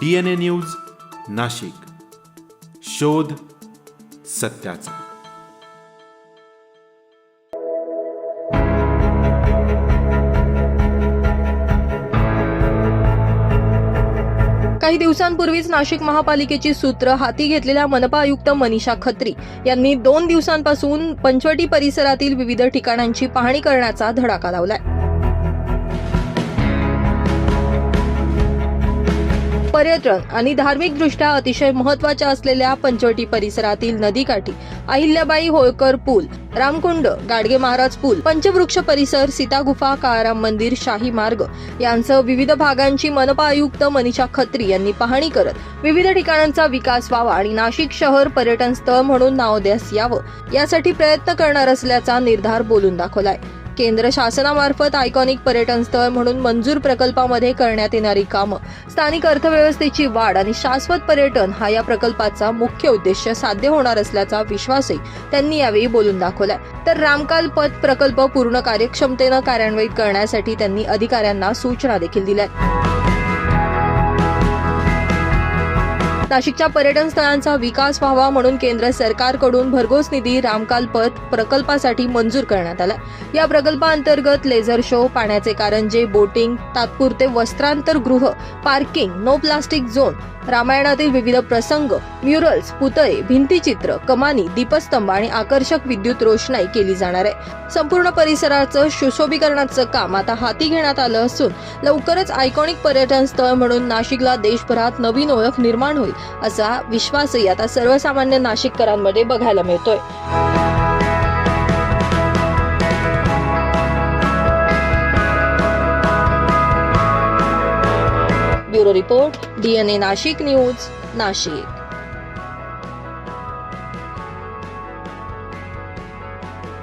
D N A news Nashik. शोध सत्याचा. काही दिवसांपूर्वीच नाशिक महापालिकेची सूत्र हाती घेतलेल्या मनपा आयुक्त मनीषा खत्री यांनी दोन दिवसांपासून पंचवटी परिसरातील विविध ठिकाणांची पाहणी करण्याचा धडाका लावलाय. पर्यटन आणि धार्मिकदृष्ट्या अतिशय महत्त्वाच्या असलेल्या पंचवटी परिसरातील नदीकाठी अहिल्याबाई होळकर पूल रामकुंड गाडगे महाराज पूल पंचवृक्ष परिसर सीतागुफा काळाराम मंदिर शाही मार्ग यांसह विविध भागांची मनपा आयुक्त मनीषा खत्री यांनी पाहणी करत विविध ठिकाणांचा विकास व्हावा आणि नाशिक शहर पर्यटन स्थळ म्हणून नाव द्यास यावं यासाठी प्रयत्न करणार असल्याचा निर्धार बोलून दाखवलाय. केंद्र शासनामार्फत आयकॉनिक पर्यटन स्थळ म्हणून मंजूर प्रकल्पामध्ये करण्यात येणारी कामं. स्थानिक अर्थव्यवस्थेची वाढ आणि शाश्वत पर्यटन हा या प्रकल्पाचा मुख्य उद्देश साध्य होणार असल्याचा विश्वासही त्यांनी यावेळी बोलून दाखवलाय. तर रामकाल पथ प्रकल्प पूर्ण कार्यक्षमतेनं कार्यान्वित करण्यासाठी त्यांनी अधिकाऱ्यांना सूचना देखील दिल्या नाशिकच्या पर्यटन स्थळांचा विकास व्हावा म्हणून केंद्र सरकारकडून भरघोस निधी रामकाल पथ प्रकल्पासाठी मंजूर करण्यात आला. या प्रकल्पाअंतर्गत लेझर शो पाण्याचे कारंजे बोटिंग तात्पुरते वस्त्रांतर गृह पार्किंग नो प्लास्टिक झोन रामायणातील विविध प्रसंग म्युरल्स पुतळे भिंतीचित्र कमानी दीपस्तंभ आणि आकर्षक विद्युत रोषणाई केली जाणार आहे. संपूर्ण परिसराचं सुशोभीकरणाचं काम आता हाती घेण्यात आलं असून लवकरच आयकॉनिक पर्यटन स्थळ म्हणून नाशिकला देशभरात नवीन ओळख निर्माण होईल. असा विश्वासही आता सर्वसामान्य नाशिककरांमध्ये बघायला मिळतोय. Bureau report DNA Nashik news Nashik.